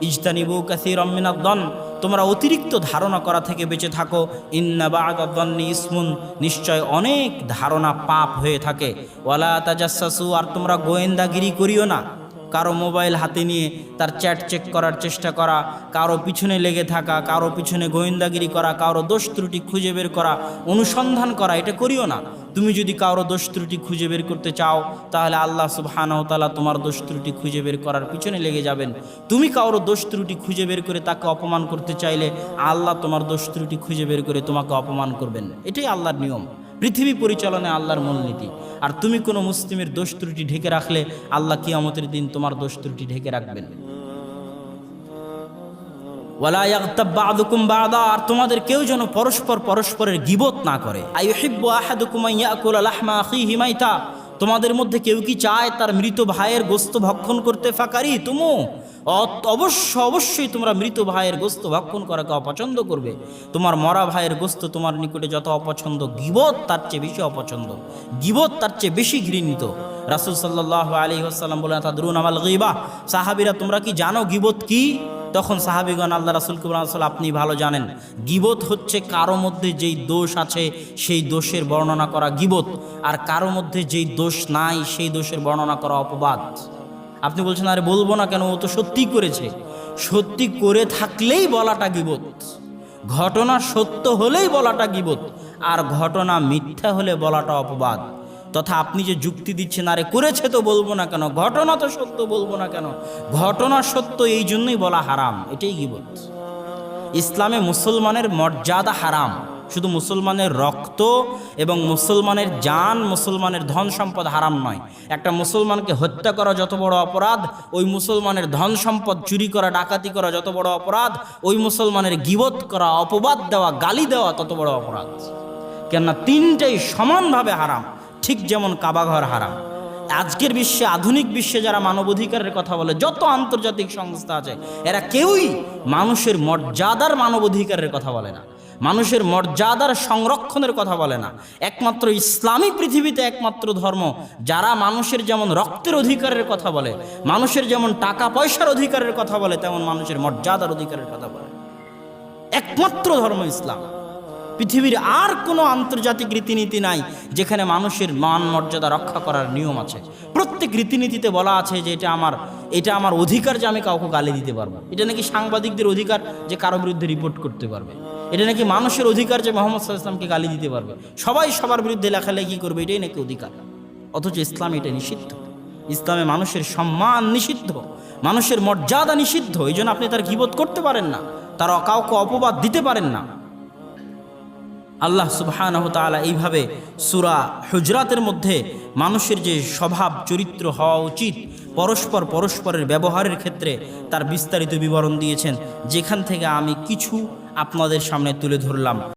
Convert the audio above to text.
ইজতানিবু তোমরা অতিরিক্ত ধারণা করা থেকে বেঁচে থাকো। ইসমুন, নিশ্চয় অনেক ধারণা পাপ হয়ে থাকে। ওয়ালা তাজাসসাসু, আর তোমরা গোয়েন্দাগিরি করিও না। কারও মোবাইল হাতে নিয়ে তার চ্যাট চেক করার চেষ্টা করা, কারও পিছনে লেগে থাকা, কারও পিছনে গোয়েন্দাগিরি করা, কারও দোষ ত্রুটি খুঁজে বের করা, অনুসন্ধান করা, এটা করিও না। তুমি যদি কারও দোষ ত্রুটি খুঁজে বের করতে চাও, তাহলে আল্লাহ তাআলা তোমার দোষ ত্রুটি খুঁজে বের করার পিছনে লেগে যাবেন। তুমি কারও দোষ ত্রুটি খুঁজে বের করে তাকে অপমান করতে চাইলে, আল্লাহ তোমার দোষ ত্রুটি খুঁজে বের করে তোমাকে অপমান করবেন। এটাই আল্লাহর নিয়ম। পৃথিবী পরিচালনায় আল্লাহর মূলনীতি। আর তুমি কোনো মুসলিমের দোষ ত্রুটি ঢেকে রাখলে, আল্লাহ কিয়ামতের দিন তোমার দোষ ত্রুটি ঢেকে রাখবেন। আর তোমাদের কেউ যেন পরস্পর পরস্পরের গিবত না করে। তোমাদের মধ্যে কেউ কি চায় তার মৃত ভাইয়ের গোস্ত ভক্ষণ করতে? ফাকারি তুমু অবশ্য অবশ্যই তোমরা মৃত ভাইয়ের গোস্ত ভক্ষণ করাকে অপছন্দ করবে। তোমার মরা ভাইয়ের গোস্ত তোমার নিকটে যত অপছন্দ, গিবত তার চেয়ে বেশি অপছন্দ। গিবত তার চেয়ে বেশি ঘৃণিত। রাসূল ওয়াসাল্লাম বলেন তাদরুন আমাল গীবা? সাহাবীরা, তোমরা কি জানো গিবত কি? তখন সাহাবিগণ আল্লাহ রাসুলকে আসল আপনি ভালো জানেন। গিবত হচ্ছে কারও মধ্যে যেই দোষ আছে, সেই দোষের বর্ণনা করা গিবত। আর কারও মধ্যে যেই দোষ নাই, সেই দোষের বর্ণনা করা অপবাদ। আপনি বলছেন, আরে বলব না কেন? ও তো সত্যি করেছে। সত্যি করে থাকলেই বলাটা গিবত। ঘটনা সত্য হলেই বলাটা গিবত। আর ঘটনা মিথ্যা হলে বলাটা অপবাদ। তথা আপনি যে যুক্তি দিচ্ছেন, আরে করেছে তো বলব না কেন? ঘটনা তো সত্য বলব না কেন? ঘটনা সত্য এই জন্যই বলা হারাম, এটাই গিবত। ইসলামে মুসলমানের মর্যাদা হারাম। শুধু মুসলমানের রক্ত এবং মুসলমানের জান, মুসলমানের ধন সম্পদ হারাম নয়। একটা মুসলমানকে হত্যা করা যত বড় অপরাধ, ওই মুসলমানের ধন সম্পদ চুরি করা, ডাকাতি করা যত বড় অপরাধ, ওই মুসলমানের গিবত করা, অপবাদ দেওয়া, গালি দেওয়া তত বড় অপরাধ। কেননা তিনটেই সমানভাবে হারাম। ঠিক যেমন কাবাঘর হারাম। আজকের বিশ্বে, আধুনিক বিশ্বে যারা মানবাধিকারের কথা বলে, যত আন্তর্জাতিক সংস্থা আছে, এরা কেউই মানুষের মর্যাদার মানবাধিকারের কথা বলে না। মানুষের মর্যাদার সংরক্ষণের কথা বলে না। একমাত্র ইসলামী পৃথিবীতে একমাত্র ধর্ম, যারা মানুষের যেমন রক্তের অধিকারের কথা বলে, মানুষের যেমন টাকা পয়সার অধিকারের কথা বলে, তেমন মানুষের মর্যাদার অধিকারের কথা বলে। একমাত্র ধর্ম ইসলাম। পৃথিবীর আর কোনো আন্তর্জাতিক রীতিনীতি নাই যেখানে মানুষের মান মর্যাদা রক্ষা করার নিয়ম আছে। প্রত্যেক রীতিনীতিতে বলা আছে যে এটা আমার এটা আমার অধিকার যে আমি কাউকে গালি দিতে পারব। এটা নাকি সাংবাদিকদের অধিকার যে কারও বিরুদ্ধে রিপোর্ট করতে পারবে। এটা নাকি মানুষের অধিকার যে মোহাম্মদ সাল্লাহ ইসলামকে গালি দিতে পারবে। সবাই সবার বিরুদ্ধে লেখালেখি করবে, এটাই নাকি অধিকার। অথচ ইসলাম এটা নিষিদ্ধ। ইসলামে মানুষের সম্মান নিষিদ্ধ। মানুষের মর্যাদা নিষিদ্ধ। এই জন্য আপনি তার গিবোধ করতে পারেন না। তারা কাউকে অপবাদ দিতে পারেন না। আল্লাহ সুবহানাহু এইভাবে সুরা হুজরাতের মধ্যে মানুষের যে স্বভাব, চরিত্র হওয়া উচিত, পরস্পর পরস্পরের ব্যবহারের ক্ষেত্রে তার বিস্তারিত বিবরণ দিয়েছেন। যেখান থেকে আমি কিছু আপনাদের সামনে তুলে ধরলাম।